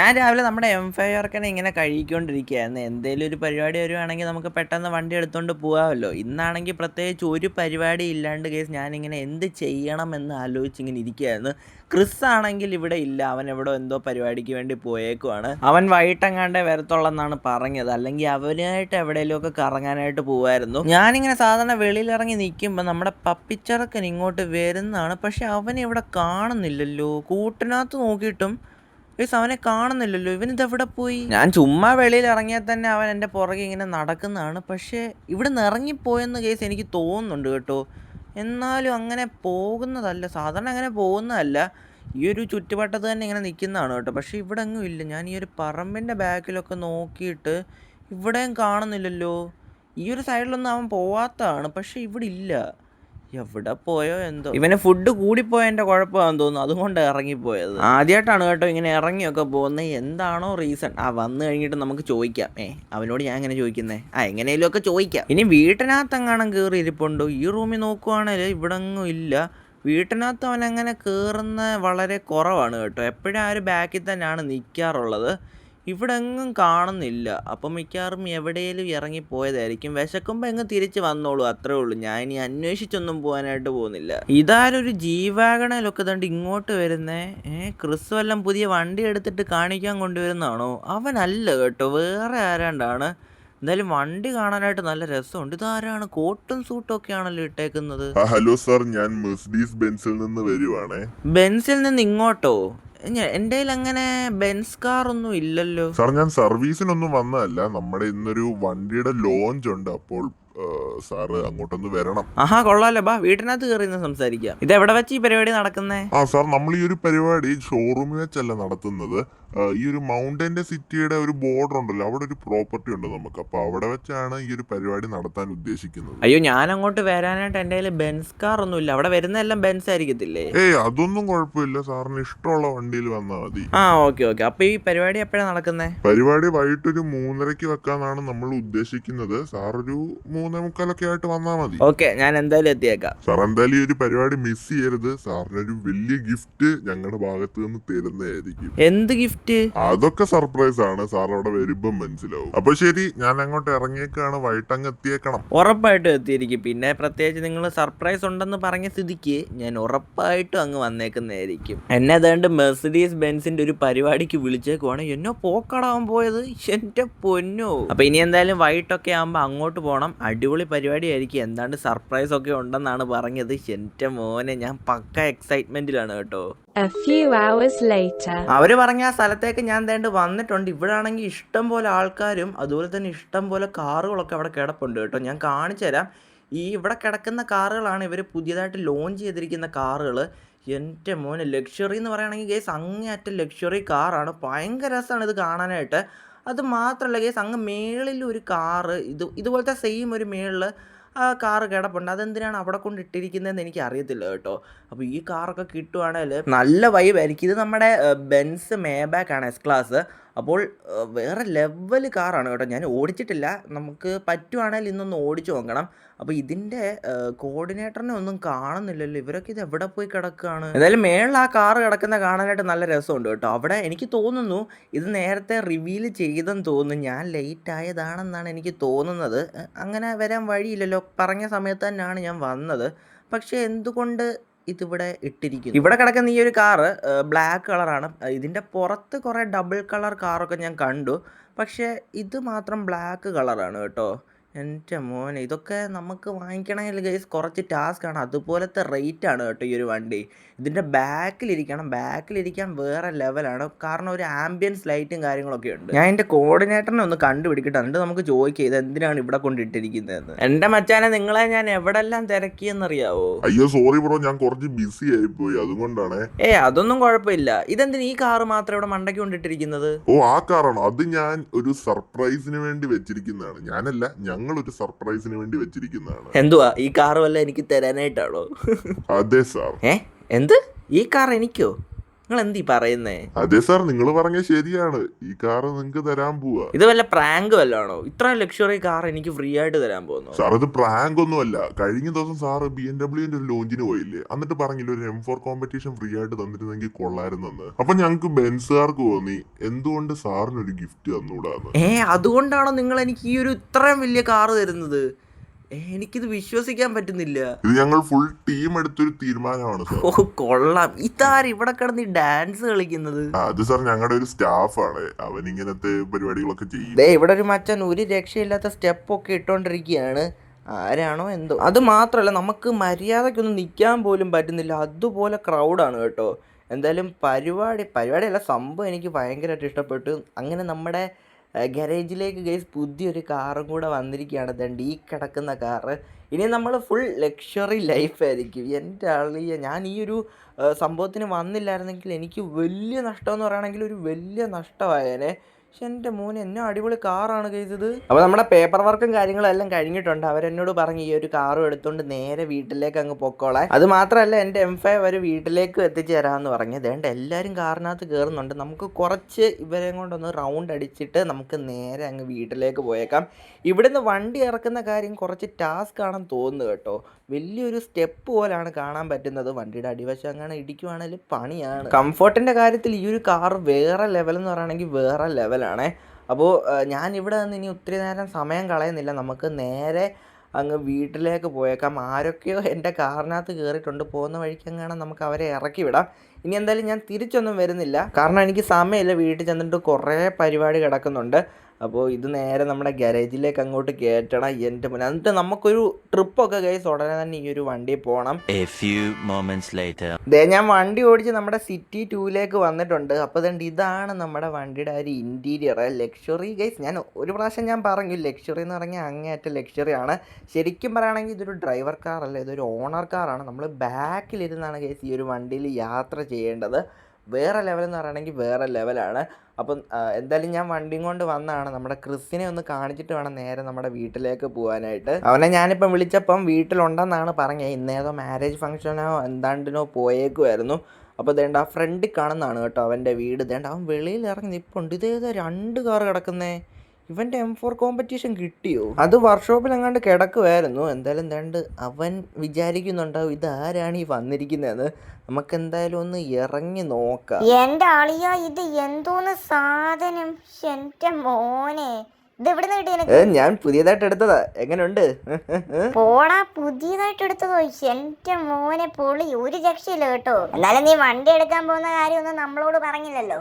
ഞാൻ രാവിലെ നമ്മുടെ എം ഫൈവ് ആർക്കനെ ഇങ്ങനെ കഴിക്കൊണ്ടിരിക്കുകയായിരുന്നു. എന്തെങ്കിലും ഒരു പരിപാടി വരുവാണെങ്കിൽ നമുക്ക് പെട്ടെന്ന് വണ്ടി എടുത്തുകൊണ്ട് പോകാമല്ലോ ഇന്നാണെങ്കിൽ പ്രത്യേകിച്ച് ഒരു പരിപാടി ഇല്ലാണ്ട് കേസ് ഞാനിങ്ങനെ എന്ത് ചെയ്യണമെന്ന് ആലോചിച്ച് ഇങ്ങനെ ഇരിക്കുകയായിരുന്നു. ക്രിസ് ആണെങ്കിൽ ഇവിടെ ഇല്ല. അവൻ എവിടെ എന്തോ പരിപാടിക്ക് വേണ്ടി പോയേക്കുവാണ്. അവൻ വൈകിട്ടെങ്ങാണ്ടേ വരത്തുള്ളെന്നാണ് പറഞ്ഞത്. അല്ലെങ്കിൽ അവനായിട്ട് എവിടെയെങ്കിലുമൊക്കെ കറങ്ങാനായിട്ട് പോകുമായിരുന്നു ഞാനിങ്ങനെ സാധാരണ വെളിയിലിറങ്ങി നിൽക്കുമ്പോൾ നമ്മുടെ പപ്പിച്ചറക്കൻ ഇങ്ങോട്ട് വരുന്നതാണ്. പക്ഷെ അവൻ ഇവിടെ കാണുന്നില്ലല്ലോ. കൂട്ടിനകത്ത് നോക്കിയിട്ടും ഗൈസ് അവനെ കാണുന്നില്ലല്ലോ. ഇവൻ ഇതെവിടെ പോയി? ഞാൻ ചുമ്മാ വെളിയിൽ ഇറങ്ങിയാൽ തന്നെ അവൻ എന്റെ പുറകെ ഇങ്ങനെ നടക്കുന്നതാണ്. പക്ഷേ ഇവിടെ നിന്ന് ഇറങ്ങിപ്പോയെന്ന് കേസ് എനിക്ക് തോന്നുന്നുണ്ട് കേട്ടോ. എന്നാലും അങ്ങനെ പോകുന്നതല്ല. സാധാരണ അങ്ങനെ പോകുന്നതല്ല. ഈ ഒരു ചുറ്റുവട്ടത്ത് തന്നെ ഇങ്ങനെ നിൽക്കുന്നതാണ് കേട്ടോ. പക്ഷേ ഇവിടെ എങ്ങും ഇല്ല. ഞാൻ ഈ ഒരു പറമ്പിന്റെ ബാക്കിലൊക്കെ നോക്കിയിട്ട് ഇവിടെയും കാണുന്നില്ലല്ലോ. ഈ ഒരു സൈഡിലൊന്നും അവൻ പോവാത്തതാണ്. പക്ഷേ ഇവിടെ ഇല്ല. എവിടെ പോയോ എന്തോ. ഇവന് ഫുഡ് കൂടിപ്പോയതിന്റെ കുഴപ്പമാണെന്ന് തോന്നുന്നു. അതുകൊണ്ട് ഇറങ്ങിപ്പോയത്. ആദ്യമായിട്ടാണ് കേട്ടോ ഇങ്ങനെ ഇറങ്ങിയൊക്കെ പോകുന്നത്. എന്താണോ റീസൺ ആ വന്നു കഴിഞ്ഞിട്ട് നമുക്ക് ചോദിക്കാം. ഏ അവനോട് ഞാൻ എങ്ങനെ ചോദിക്കുന്നേ? ആ എങ്ങനെയും ഒക്കെ ചോദിക്കാം. ഇനി വീട്ടിനകത്തെങ്ങാണം കയറി ഇരിപ്പുണ്ടോ? ഈ റൂമിൽ നോക്കുവാണെങ്കിൽ ഇവിടെ ഒന്നും ഇല്ല. വീട്ടിനകത്ത് അവൻ അങ്ങനെ കയറുന്ന വളരെ കുറവാണ് കേട്ടോ. എപ്പോഴും ആ ഒരു ബാക്കിൽ തന്നെയാണ് നിൽക്കാറുള്ളത് ഇവിടെ എങ്ങും കാണുന്നില്ല. അപ്പം മിക്കവാറും എവിടെയെങ്കിലും ഇറങ്ങിപ്പോയതായിരിക്കും. വിശക്കുമ്പോൾ എങ്ങ് തിരിച്ച് വന്നോളൂ അത്രേ ഉള്ളൂ. ഞാൻ ഇനി അന്വേഷിച്ചൊന്നും പോകാനായിട്ട് പോകുന്നില്ല. ഇതാരൊരു ജീവാഗണയിലൊക്കെ തണ്ട് ഇങ്ങോട്ട് വരുന്നേ? ഏ ക്രിസ് വല്ലം പുതിയ വണ്ടി എടുത്തിട്ട് കാണിക്കാൻ കൊണ്ടുവരുന്നതാണോ? അവനല്ല കേട്ടോ വേറെ ആരാണ്ടാണ്? എന്തായാലും വണ്ടി കാണാനായിട്ട് നല്ല രസമുണ്ട്. ഇതാരാണ്? കോട്ടും സൂട്ടും ഒക്കെ ആണല്ലോ ഇട്ടേക്കുന്നത്. ഹലോ സാർ ഞാൻ മെഴ്സിഡീസ് ബെൻസിൽ നിന്ന് വരുവാണേ. ബെൻസിൽ നിന്ന് ഇങ്ങോട്ടോ? കയ്യിൽ അങ്ങനെ ബെൻസ് കാർ ഒന്നും ഇല്ലല്ലോ. സാർ ഞാൻ സർവീസിനൊന്നും വന്നതല്ല. നമ്മുടെ ഇന്നൊരു വണ്ടിയുടെ ലോഞ്ച് ഉണ്ട് അപ്പോൾ സാറ് അങ്ങോട്ടൊന്ന് വരണം. ആഹാ കൊള്ളാലോ. ബാ വീട്ടിനകത്ത് കയറി സംസാരിക്കാം. ഇത് എവിടെ വെച്ച് ഈ പരിപാടി നടക്കുന്നേ? ആ സാർ നമ്മൾ ഈ ഒരു പരിപാടി ഷോറൂമിൽ വെച്ചല്ല നടത്തുന്നത്. ഈ ഒരു മൗണ്ടന്റെ സിറ്റിയുടെ ഒരു ബോർഡർ ഉണ്ടല്ലോ അവിടെ ഒരു പ്രോപ്പർട്ടി ഉണ്ട് നമുക്ക്. അപ്പൊ അവിടെ വെച്ചാണ് ഈ ഒരു പരിപാടി നടത്താൻ ഉദ്ദേശിക്കുന്നത്. അയ്യോ ഞാൻ അങ്ങോട്ട് വരാനായിട്ട് എന്റെ കയ്യിൽ ബെൻസ് കാർ ഒന്നും ഇല്ല അവിടെ വരുന്നതെല്ലാം ബെൻസ് ആയിരിക്കത്തില്ലേ? ഏയ് അതൊന്നും കുഴപ്പമില്ല. സാറിന് ഇഷ്ടമുള്ള വണ്ടിയിൽ വന്നാൽ മതി. ആ ഓക്കെ ഓക്കെ. അപ്പൊ ഈ പരിപാടി എപ്പോഴാണ് നടക്കുന്നത് പരിപാടി വൈകിട്ടൊരു മൂന്നരക്ക് വെക്കാന്നാണ് നമ്മൾ ഉദ്ദേശിക്കുന്നത്. സാർ ഒരു മൂന്നേ മുക്കാലൊക്കെ ആയിട്ട് വന്നാൽ മതി. ഓക്കെ ഞാൻ എന്തായാലും എത്തിയേക്കാം. സാർ എന്തായാലും ഈ ഒരു പരിപാടി മിസ് ചെയ്യരുത്. സാറിനൊരു വലിയ ഗിഫ്റ്റ് ഞങ്ങളുടെ ഭാഗത്ത് നിന്ന് തരുന്നതായിരിക്കും. എന്ത് ഗിഫ്റ്റ് അതൊക്കെ സർപ്രൈസ് ആണ്. സാർ അവിടെ വരുമ്പം മനസ്സിലാവും. അപ്പൊ ശരി ഞാൻ അങ്ങോട്ട് ഇറങ്ങിയേക്കാണ്. വൈകിട്ടങ്ങ് എത്തിയേക്കണം. ഉറപ്പായിട്ടും എത്തിയിരിക്കും. പിന്നെ പ്രത്യേകിച്ച് നിങ്ങൾ സർപ്രൈസ് ഉണ്ടെന്ന് പറഞ്ഞ സ്ഥിതിക്ക് ഞാൻ ഉറപ്പായിട്ടും അങ്ങ് വന്നേക്കുന്നതായിരിക്കും. എന്നെ അതുകൊണ്ട് മെർസിഡീസ് ബെൻസിന്റെ ഒരു പരിപാടിക്ക് വിളിച്ചേക്കുവാണ്. എന്നോ പോക്കടാവാൻ പോയത്? എന്റെ പൊന്നോ. അപ്പൊ ഇനി എന്തായാലും വൈകിട്ടൊക്കെ ആകുമ്പോൾ അങ്ങോട്ട് പോകണം അടിപൊളി പരിപാടി ആയിരിക്കും എന്താണ്ട് സർപ്രൈസ് ഒക്കെ ഉണ്ടെന്നാണ് പറഞ്ഞത്. എന്റെ മോനെ ഞാൻ പക്ക എക്സൈറ്റ്മെന്റിലാണ് കേട്ടോ. അവർ പറഞ്ഞ ആ സ്ഥലത്തേക്ക് ഞാൻ തേണ്ട് വന്നിട്ടുണ്ട്. ഇവിടെ ആണെങ്കിൽ ഇഷ്ടം പോലെ ആൾക്കാരും അതുപോലെ തന്നെ ഇഷ്ടം പോലെ കാറുകളൊക്കെ അവിടെ കിടപ്പുണ്ട് കേട്ടോ. ഞാൻ കാണിച്ചു തരാം. ഈ ഇവിടെ കിടക്കുന്ന കാറുകളാണ് ഇവർ പുതിയതായിട്ട് ലോഞ്ച് ചെയ്തിരിക്കുന്ന കാറുകൾ എന്റെ മോനെ ലക്ഷറി എന്ന് പറയുകയാണെങ്കിൽ ഗേസ് അങ്ങേയറ്റ ലക്ഷറി കാറാണ്. ഭയങ്കര രസമാണ് ഇത് കാണാനായിട്ട്. അത് മാത്രമല്ല ഗേസ് അങ്ങ് മേളിൽ ഒരു കാറ് ഇത് ഇതുപോലത്തെ സെയിം ഒരു മേളിൽ ആ കാറ് കിടപ്പുണ്ട്. അതെന്തിനാണ് അവിടെ കൊണ്ട് ഇട്ടിരിക്കുന്നതെന്ന് എനിക്ക് അറിയത്തില്ല കേട്ടോ. അപ്പോൾ ഈ കാറൊക്കെ കിട്ടുവാണെങ്കിൽ നല്ല വൈബായിരിക്കും ഇത് നമ്മുടെ ബെൻസ് മേബാക്ക് ആണ് എസ് ക്ലാസ് അപ്പോൾ വേറെ ലെവൽ കാറാണ് കേട്ടോ. ഞാൻ ഓടിച്ചിട്ടില്ല. നമുക്ക് പറ്റുവാണെങ്കിൽ ഇന്നൊന്ന് ഓടിച്ചു നോക്കണം. അപ്പോൾ ഇതിന്റെ കോർഡിനേറ്ററിനെ ഒന്നും കാണുന്നില്ലല്ലോ. ഇവരൊക്കെ ഇത് എവിടെ പോയി കിടക്കുകയാണ് എന്തായാലും മേളിൽ ആ കാറ് കിടക്കുന്ന കാണാനായിട്ട് നല്ല രസമുണ്ട് കേട്ടോ. അവിടെ എനിക്ക് തോന്നുന്നു ഇത് നേരത്തെ റിവീൽ ചെയ്തെന്ന് തോന്നുന്നു. ഞാൻ ലേറ്റ് ആയതാണെന്നാണ് എനിക്ക് തോന്നുന്നത്. അങ്ങനെ വരാൻ വഴിയില്ലല്ലോ. പറഞ്ഞ സമയത്ത് തന്നെയാണ് ഞാൻ വന്നത്. പക്ഷേ എന്തുകൊണ്ട് ഇതിവിടെ ഇട്ടിരിക്കുന്നു. ഇവിടെ കിടക്കുന്ന ഈ ഒരു കാറ് ബ്ലാക്ക് കളറാണ്. ഇതിന്റെ പുറത്ത് കുറേ ഡബിൾ കളർ കാറൊക്കെ ഞാൻ കണ്ടു. പക്ഷേ ഇത് മാത്രം ബ്ലാക്ക് കളറാണ് കേട്ടോ. എന്റെ മോനെ ഇതൊക്കെ നമുക്ക് വാങ്ങിക്കണമെങ്കിൽ ഗൈസ് കുറച്ച് ടാസ്ക് ആണ്. അതുപോലത്തെ റേറ്റ് ആണ് കേട്ടോ ഈ ഒരു വണ്ടി. ഇതിന്റെ ബാക്കിലിരിക്കണം. ബാക്കിലിരിക്കാൻ വേറെ ലെവലാണ് കാരണം ഒരു ആംബിയൻസ് ലൈറ്റും കാര്യങ്ങളൊക്കെ ഉണ്ട്. ഞാൻ എന്റെ കോർഡിനേറ്ററിനെ ഒന്ന് കണ്ടുപിടിക്കട്ടെ. എന്നിട്ട് നമുക്ക് ചോദിക്കുക ഇത് എന്തിനാണ് ഇവിടെ കൊണ്ടിട്ടിരിക്കുന്നതെന്ന്. എന്റെ മച്ചാനെ നിങ്ങളെ ഞാൻ എവിടെല്ലാം തിരക്കിയെന്നറിയാവോ? അയ്യോ സോറി ബ്രോ ഞാൻ കുറച്ച് ബിസി ആയി പോയി അതുകൊണ്ടാണ്. ഏ അതൊന്നും കുഴപ്പമില്ല. ഇതെന്തിനാ ഈ കാർ മാത്രം ഇവിടെ മണ്ടയ്ക്ക് കൊണ്ടിട്ടിരിക്കുന്നത്? ഓ ആ കാറാണോ അത് ഞാൻ ഒരു സർപ്രൈസിന് വേണ്ടി വെച്ചിരിക്കുന്നതാണ്. ഞാനല്ല ഞങ്ങൾ ഒരു സർപ്രൈസിന് വേണ്ടി വെച്ചിരിക്കുന്നതാണ്. എന്തുവാ? ഈ കാർ വല്ല എനിക്ക് തരാനായിട്ടാണോ? അതെ സാർ. ഏ? എന്ത്? ഈ കാർ എനിക്കോ? നിങ്ങൾ എന്തീ പറയുന്നേ? അതെ സാർ നിങ്ങൾ പറഞ്ഞ ശരിയാണ്. ഈ കാർ നിങ്ങൾക്ക് തരാൻ പോവാ. ഇത് വല്ല പ്രാങ്ക് വല്ലാണോ? ഇത്ര ലക്ഷറി കാർ എനിക്ക് ഫ്രീ ആയിട്ട് തരാൻ പോകുന്നു? സാർ ഇത് പ്രാങ്ക് ഒന്നുമല്ല. കഴിഞ്ഞ ദിവസം സാർ ബി എം ഡബ്ല്യുവിന്റെ ഒരു ലോഞ്ചിന് പോയില്ലേ? എന്നിട്ട് പറഞ്ഞില്ല ഒരു എം ഫോർ കോമ്പറ്റീഷൻ ഫ്രീ ആയിട്ട് തന്നിരുന്നെങ്കിൽ കൊള്ളായിരുന്നെന്ന്. അപ്പൊ ഞങ്ങൾക്ക് ബെൻസുകാർക്ക് തോന്നി എന്തുകൊണ്ട് സാറിന് ഒരു ഗിഫ്റ്റ് തന്നൂടാന്ന് ഏ അതുകൊണ്ടാണോ നിങ്ങൾ എനിക്ക് ഈ ഒരു ഇത്രയും വലിയ കാർ തരുന്നത്? എനിക്കിത് വിശ്വസിക്കാൻ പറ്റുന്നില്ല. ഇത് ഞങ്ങൾ ഫുൾ ടീം എടുത്തൊരു തീരുമാനമാണ് സാർ ഓ കൊള്ളാം. ഇതാര് ഇവിടെ കിടന്ന് ഈ ഡാൻസ് കളിക്കുന്നത്? അത് സാർ ഞങ്ങളുടെ ഒരു സ്റ്റാഫാണ് അവൻ ഇങ്ങനത്തെ പരിപാടികളൊക്കെ ചെയ്യും. ദേ ഇവിടെ ഒരു മച്ചൻ ഒരു രക്ഷയില്ലാത്ത സ്റ്റെപ്പൊക്കെ ഇട്ടോണ്ടിരിക്കുകയാണ് ആരാണോ എന്തോ. അത് മാത്രമല്ല നമുക്ക് മര്യാദയ്ക്കൊന്നും നിൽക്കാൻ പോലും പറ്റുന്നില്ല. അതുപോലെ ക്രൗഡാണ് കേട്ടോ. എന്തായാലും പരിപാടി പരിപാടിയല്ല സംഭവം എനിക്ക് ഭയങ്കരമായിട്ട് ഇഷ്ടപ്പെട്ടു. അങ്ങനെ നമ്മുടെ ഗാരേജിലേക്ക് ഗൈസ് പുതിയൊരു കാറും കൂടെ വന്നിരിക്കുകയാണ്. ദണ്ട് ഈ കിടക്കുന്ന കാറ് ഇനി നമ്മൾ ഫുൾ ലക്ഷറി ലൈഫായിരിക്കും എന്റെ അളിയ ഞാൻ ഈ ഒരു സംഭവത്തിന് വന്നില്ലായിരുന്നെങ്കിൽ എനിക്ക് വലിയ നഷ്ടമെന്ന് പറയുകയാണെങ്കിൽ ഒരു വലിയ നഷ്ടമായേനെ. പക്ഷെ എന്റെ മോൻ എന്നെ അടിപൊളി കാറാണ് ഇത്. അപ്പോൾ നമ്മുടെ പേപ്പർ വർക്കും കാര്യങ്ങളും എല്ലാം കഴിഞ്ഞിട്ടുണ്ട്. അവരെന്നോട് പറഞ്ഞു ഈ ഒരു കാറും എടുത്തുകൊണ്ട് നേരെ വീട്ടിലേക്ക് അങ്ങ് പൊക്കോളാൻ അത് മാത്രമല്ല എന്റെ എം ഫൈവ് അവർ വീട്ടിലേക്ക് എത്തിച്ചു തരാമെന്ന് പറഞ്ഞു. അതേണ്ട എല്ലാവരും കാറിനകത്ത് കയറുന്നുണ്ട് നമുക്ക് കുറച്ച് ഇവരെ കൊണ്ടൊന്ന് റൗണ്ട് അടിച്ചിട്ട് നമുക്ക് നേരെ അങ്ങ് വീട്ടിലേക്ക് പോയേക്കാം. ഇവിടുന്ന് വണ്ടി ഇറക്കുന്ന കാര്യം കുറച്ച് ടാസ്ക് ആണെന്ന് തോന്നുന്നു കേട്ടോ. വലിയൊരു സ്റ്റെപ്പ് പോലാണ് കാണാൻ പറ്റുന്നത്. വണ്ടിയുടെ അടിവശം അങ്ങനെ ഇടിക്കുവാണെങ്കിൽ പണിയാണ്. കംഫർട്ടിന്റെ കാര്യത്തിൽ ഈ ഒരു കാർ വേറെ ലെവൽ എന്ന് പറയുകയാണെങ്കിൽ വേറെ ലെവലാണ് അപ്പോൾ ഞാൻ ഇവിടെ നിന്ന് ഇനി ഒത്തിരി നേരം സമയം കളയുന്നില്ല. നമുക്ക് നേരെ അങ്ങ് വീട്ടിലേക്ക് പോയേക്കാം. ആരൊക്കെയോ എന്റെ കാറിനകത്ത് കയറിയിട്ടുണ്ട്. പോകുന്ന വഴിക്ക് അങ്ങനെ നമുക്ക് അവരെ ഇറക്കി വിടാം. ഇനി എന്തായാലും ഞാൻ തിരിച്ചൊന്നും വരുന്നില്ല. കാരണം എനിക്ക് സമയമില്ല. വീട്ടിൽ ചെന്നിട്ട് കുറേ പരിപാടി കിടക്കുന്നുണ്ട്. അപ്പോൾ ഇത് നേരെ നമ്മുടെ ഗാരേജിലേക്ക് അങ്ങോട്ട് കയറ്റണം എന്റെ മുന്നേ എന്നിട്ട് നമുക്കൊരു ട്രിപ്പൊക്കെ കഴിച്ച് ഉടനെ തന്നെ ഈ ഒരു വണ്ടി പോകണം. ദേ ഞാൻ വണ്ടി ഓടിച്ച് നമ്മുടെ സിറ്റി ടൂലേക്ക് വന്നിട്ടുണ്ട്. അപ്പോൾ ഇതുണ്ട് ഇതാണ് നമ്മുടെ വണ്ടിയുടെ ഒരു ഇന്റീരിയർ ലക്ഷറി ഗൈസ് ഞാൻ ഒരു പ്രാവശ്യം ഞാൻ പറഞ്ഞു ലക്ഷറി എന്ന് പറഞ്ഞാൽ അങ്ങേയറ്റ ലക്ഷറി ആണ്. ശരിക്കും പറയുകയാണെങ്കിൽ ഇതൊരു ഡ്രൈവർ കാർ അല്ല ഇതൊരു ഓണർ കാറാണ് നമ്മൾ ബാക്കിലിരുന്നാണ് ഗൈസ് ഈ ഒരു വണ്ടിയിൽ യാത്ര ചെയ്യേണ്ടത്. വേറെ ലെവൽ എന്ന് പറയുകയാണെങ്കിൽ വേറെ ലെവലാണ് അപ്പം എന്തായാലും ഞാൻ വണ്ടിയും കൊണ്ട് വന്നാണ് നമ്മുടെ ക്രിസിനെ ഒന്ന് കാണിച്ചിട്ട് വേണം നേരെ നമ്മുടെ വീട്ടിലേക്ക് പോകാനായിട്ട്. അവനെ ഞാനിപ്പം വിളിച്ചപ്പം വീട്ടിലുണ്ടെന്നാണ് പറഞ്ഞത്. ഇന്നേതോ മാരേജ് ഫംഗ്ഷനോ എന്താണ്ടിനോ പോയേക്കുമായിരുന്നു അപ്പോൾ ദേണ്ട ആ ഫ്രണ്ടിൽ കാണുന്നതാണ് കേട്ടോ അവന്റെ വീട്. ദേണ്ട അവൻ വെളിയിൽ ഇറങ്ങി നിപ്പുണ്ട്. ഇതേതാ രണ്ട് കാർ കിടക്കുന്നേ? ഇവന്റെ എം ഫോർ കോമ്പറ്റീഷൻ കിട്ടിയോ? അത് വർക്ക്ഷോപ്പിൽ അങ്ങാണ്ട് കിടക്കുമായിരുന്നു എന്തായാലും എന്താണ്ട് അവൻ വിചാരിക്കുന്നുണ്ടാവും ഇതാരാണ് ഈ വന്നിരിക്കുന്നതെന്ന് നമുക്ക് എന്തായാലും ഒന്ന് ഇറങ്ങി നോക്കാം. എന്റെ അളിയ ഇത് എന്തോന്ന് സാധനം? എന്റെ മോനെ. ഞാൻ പുതിയതായിട്ട് എടുത്തതാ. എങ്ങനെയുണ്ട് പോടാ പുതിയതായിട്ട് എടുത്തതോ എന്റെ മോനെ പൊളി ഒരു രക്ഷയില്ല കേട്ടോ. എന്നാലും നീ വണ്ടി എടുക്കാൻ പോകുന്ന കാര്യമൊന്നും നമ്മളോട് പറഞ്ഞില്ലല്ലോ.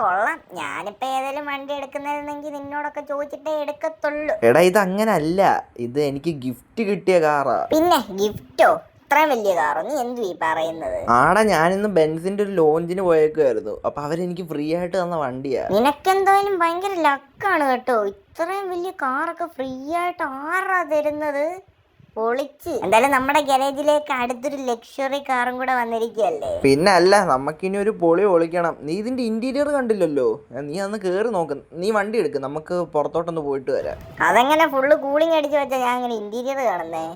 കൊള്ളാം. ഞാനിപ്പോ ഏതായാലും വണ്ടി എടുക്കുന്നതെങ്കിൽ നിന്നോടൊക്കെ ചോദിച്ചിട്ടേ എടുക്കത്തുള്ളൂ. എടാ ഇത് അങ്ങനല്ല ഇത് എനിക്ക് ഗിഫ്റ്റ് കിട്ടിയ കാറാ പിന്നെ ഗിഫ്റ്റോ ഇത്രയും വലിയ കാറോ? നീ എന്തു ഈ പറയുന്നത്? ആടാ ഞാനിന്ന് ബെൻസിന്റെ ഒരു ലോഞ്ചിന് പോയേക്കുമായിരുന്നു അപ്പൊ അവരെനിക്ക് ഫ്രീ ആയിട്ട് തന്ന വണ്ടിയാ. നിനക്കെന്തായാലും ഭയങ്കര ലക്കാണ് കേട്ടോ. ഇത്രയും വലിയ കാറൊക്കെ ഫ്രീ ആയിട്ട് ആരാ തരുന്നത്? പൊളിച്ച്. എന്തായാലും നമ്മുടെ ഗാരേജിലേക്ക് അടുത്തൊരു ലക്ഷറി കാറും കൂടെ വന്നിരിക്കുകയല്ലേ? പിന്നെ അല്ല നമുക്കിനി ഒരു പൊളി ഒളിക്കണം നീ ഇതിന്റെ ഇന്റീരിയർ കണ്ടില്ലല്ലോ? നീ അന്ന് കേറി നോക്ക്. നീ വണ്ടി എടുക്ക്. നമുക്ക് പുറത്തോട്ടൊന്ന് പോയിട്ട് വരാം. അതെങ്ങനെ ഫുള്ള് കൂളിംഗ് അടിച്ചു വെച്ചാ ഞാൻ അങ്ങനെ ഇന്റീരിയർ കാണുന്നേ?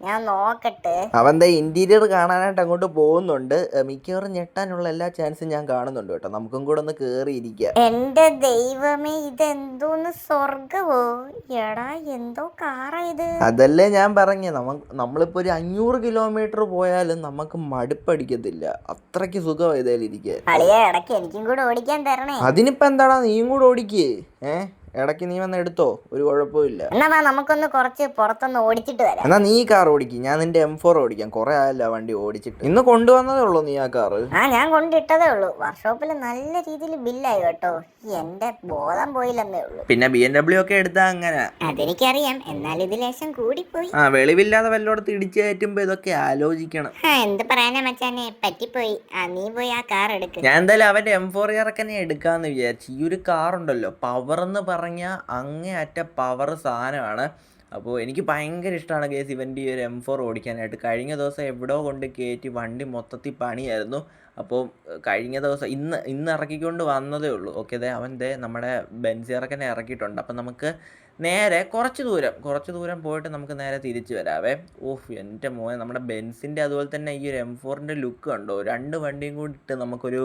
ഞാൻ നോക്കട്ടെ. അവന്റെ ഇന്റീരിയർ കാണാനായിട്ട് അങ്ങോട്ട് പോകുന്നുണ്ട്. മിക്കവാറും ഞെട്ടാനുള്ള എല്ലാ ചാൻസും ഞാൻ കാണുന്നുണ്ട് കേട്ടോ. നമുക്കും കൂടെ ഒന്ന് കേറിയിരിക്കാം. എന്റെ ദൈവമേ ഇതെന്തോന്ന് സ്വർഗവോ എടാ എന്തോ കാറാ ഇത്. അതല്ലേ ഞാൻ പറഞ്ഞ. നമ്മളിപ്പോ ഒരു അഞ്ഞൂറ് കിലോമീറ്റർ പോയാലും നമുക്ക് മടുപ്പടിക്കത്തില്ല. അത്രയ്ക്ക് സുഖം ഇതിലിരിക്കാൻ. അളിയ ഇടയ്ക്ക് എനിക്കും കൂടെ ഓടിക്കാൻ തരണേ. അതിനിപ്പോ എന്താടാ നീയും കൂടെ ഓടിക്കേ? ഏ? ഇടയ്ക്ക് നീ വന്ന് എടുത്തോ ഒരു കുഴപ്പമില്ല എന്നാ വാ നമുക്കൊന്ന് കുറച്ച് പുറത്തൊന്ന് ഓടിച്ചിട്ട് വരാം. എന്നാ നീ കാർ ഓടിക്കും ഞാൻ നിന്റെ എം ഫോർ ഓടിക്കാം. കൊറേ ആയല്ലോ വണ്ടി ഓടിച്ചിട്ട്. ഇന്ന് കൊണ്ടുവന്നതേ ഉള്ളൂ നീ ആ കാറ്. ആ ഞാൻ കൊണ്ടിട്ടതേ ഉള്ളൂ. വർക്ക്ഷോപ്പിൽ നല്ല രീതിയിൽ ബില്ലായി കേട്ടോ. എന്റെ ബോധം പോയില്ലെന്നേ ഉള്ളൂ. പിന്നെ ബി എം ഡബ്ല്യു ഒക്കെ എടുത്താ അങ്ങനെ. അതെനിക്കറിയാം. എന്നാൽ ഇത് ലേശം കൂടിപ്പോയി. ആ വെളിവില്ലാതെ വല്ലോടത്ത് ഇടിച്ചു കയറ്റുമ്പോ ഇതൊക്കെ ആലോചിക്കണം. ആ എന്ത് പറയാനാ മച്ചാനെ? പറ്റിപ്പോയി. ആ നീ പോയി ആ കാർ എടുക്ക്. ഞാൻ എന്തായാലും അവന്റെ എം ഫോർ ഇറക്കനെ എടുക്കാന്ന് വിചാരിച്ചു. ഈ ഒരു കാർ ഉണ്ടല്ലോ പവർ എന്ന് പറഞ്ഞാൽ അങ്ങേയറ്റ പവർ സാധനമാണ്. അപ്പോൾ എനിക്ക് ഭയങ്കര ഇഷ്ടമാണ് കേസ് ഇവന്റെ ഈ ഒരു എം ഫോർ ഓടിക്കാനായിട്ട്. കഴിഞ്ഞ ദിവസം എവിടെ കൊണ്ട് കയറ്റി വണ്ടി മൊത്തത്തിൽ പണിയായിരുന്നു. അപ്പോൾ കഴിഞ്ഞ ദിവസം ഇന്ന് ഇന്ന് ഇറക്കിക്കൊണ്ട് വന്നതേ ഉള്ളൂ. ഓക്കെ ദേ അവൻ ദേ നമ്മുടെ ബെൻസി ഇറക്കനെ ഇറക്കിയിട്ടുണ്ട്. അപ്പം നമുക്ക് നേരെ കുറച്ച് ദൂരം കുറച്ച് ദൂരം പോയിട്ട് നമുക്ക് നേരെ തിരിച്ചു വരാവേ. ഓഹ് എന്റെ മോനെ നമ്മുടെ ബെൻസിന്റെ അതുപോലെ തന്നെ ഈ ഒരു എം ഫോറിന്റെ ലുക്ക് കണ്ടോ? രണ്ട് വണ്ടിയും കൂടി ഇട്ട് നമുക്കൊരു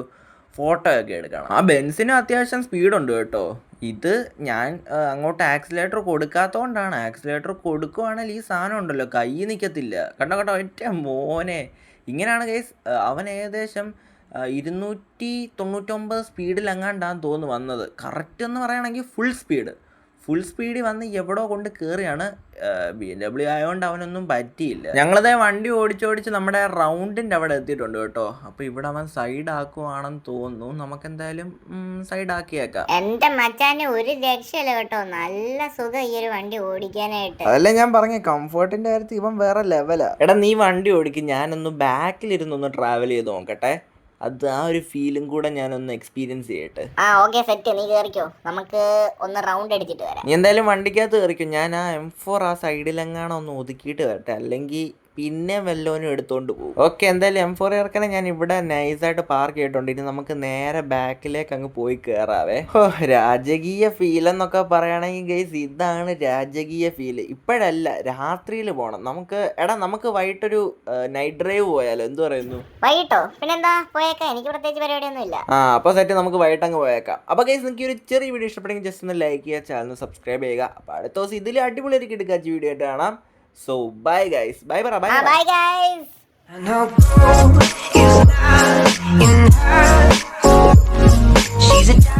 ഫോട്ടോ ഒക്കെ എടുക്കണം. ആ ബെൻസിന് അത്യാവശ്യം സ്പീഡുണ്ട് കേട്ടോ. ഇത് ഞാൻ അങ്ങോട്ട് ആക്സിലേറ്റർ കൊടുക്കാത്തതുകൊണ്ടാണ് ആക്സിലേറ്റർ കൊടുക്കുവാണെങ്കിൽ ഈ സാധനം ഉണ്ടല്ലോ കൈ നിൽക്കത്തില്ല കണ്ടോ കണ്ടോ ഒറ്റ മോനെ. ഇങ്ങനെയാണ് കേസ് അവൻ ഏകദേശം ഇരുന്നൂറ്റി തൊണ്ണൂറ്റൊമ്പത് സ്പീഡിൽ എങ്ങാണ്ടാന്ന് തോന്നുന്നു വന്നത്. കറക്റ്റ് എന്ന് പറയുകയാണെങ്കിൽ ഫുൾ സ്പീഡ്. ഫുൾ സ്പീഡിൽ വന്ന് എവിടോ കൊണ്ട് കയറിയാണ് ബി എം ഡബ്ല്യു ആയതുകൊണ്ട് അവനൊന്നും പറ്റിയില്ല. ഞങ്ങളതേ വണ്ടി ഓടിച്ചോടിച്ച് നമ്മുടെ റൗണ്ടിന്റെ അവിടെ എത്തിയിട്ടുണ്ട് കേട്ടോ. അപ്പോൾ ഇവിടെ അവൻ സൈഡ് ആക്കുവാണെന്ന് തോന്നുന്നു. നമുക്ക് എന്തായാലും സൈഡ് ആക്കിയേക്കാം. എന്റെ മച്ചാന് ഒരു രക്ഷയില്ല കേട്ടോ. നല്ല സുഖം ഈ ഒരു വണ്ടി ഓടിക്കാനായിട്ട്. അതല്ലേ ഞാൻ പറഞ്ഞ കംഫർട്ടിന്റെ കാര്യത്തിൽ ഇവൻ വേറെ ലെവലാ എടാ നീ വണ്ടി ഓടിക്കും. ഞാനൊന്ന് ബാക്കിലിരുന്നൊന്ന് ട്രാവൽ ചെയ്ത് നോക്കട്ടെ. അത് ആ ഒരു ഫീലും കൂടെ ഞാൻ ഒന്ന് എക്സ്പീരിയൻസ് ചെയ്യട്ടെ. ആ ഓക്കെ സെറ്റ് നീ കേറിക്കോ. നമുക്ക് ഒന്ന് റൗണ്ട് അടിച്ചിട്ട് വരാം. നീ എന്തായാലും വണ്ടിക്കകത്ത് കയറിക്കോ ഞാൻ ആ എം ഫോർ ആ സൈഡിലെങ്ങാണോ ഒന്ന് ഒതുക്കിയിട്ട് വരട്ടെ. അല്ലെങ്കിൽ പിന്നെ വല്ലോനും എടുത്തോണ്ട് പോകും. ഓക്കെ എന്തായാലും എം ഫോർ ഇറക്കണേ. ഞാൻ ഇവിടെ നൈസായിട്ട് പാർക്ക് ചെയ്തിട്ടുണ്ട് ഇനി നമുക്ക് നേരെ ബാക്കിലേക്ക് അങ്ങ് പോയി കയറാവേ ഓ രാജകീയ ഫീൽ എന്നൊക്കെ പറയുകയാണെങ്കിൽ ഗൈസ് ഇതാണ് രാജകീയ ഫീൽ ഇപ്പോഴല്ല രാത്രിയിൽ പോകണം നമുക്ക് എടാ നമുക്ക് വൈകിട്ടൊരു നൈറ്റ് ഡ്രൈവ് പോയാലോ? എന്ത് പറയുന്നു? വൈകിട്ടോ? പിന്നെന്താ? പോയേക്കാം. എനിക്ക് പ്രത്യേകിച്ച് പരിപാടിയൊന്നും ഇല്ല ആ അപ്പോൾ സെറ്റ് നമുക്ക് വൈകിട്ട് അങ്ങ് പോയേക്കാം. അപ്പോൾ ഗൈസ് നിങ്ങൾക്ക് ഈ ഒരു ചെറിയ വീഡിയോ ഇഷ്ടപ്പെടുമെങ്കിൽ ജസ്റ്റ് ഒന്ന് ലൈക്ക് ചെയ്യുക ചാനൽ സബ്സ്ക്രൈബ് ചെയ്യുക. അപ്പോൾ അടുത്ത ദിവസം ഇതിൽ അടിപൊളിയായിരിക്കും എടുക്കാച്ച വീഡിയോ ആയിട്ട് കാണാം. So bye guys. Bye para bye. Ah, bye guys. She's a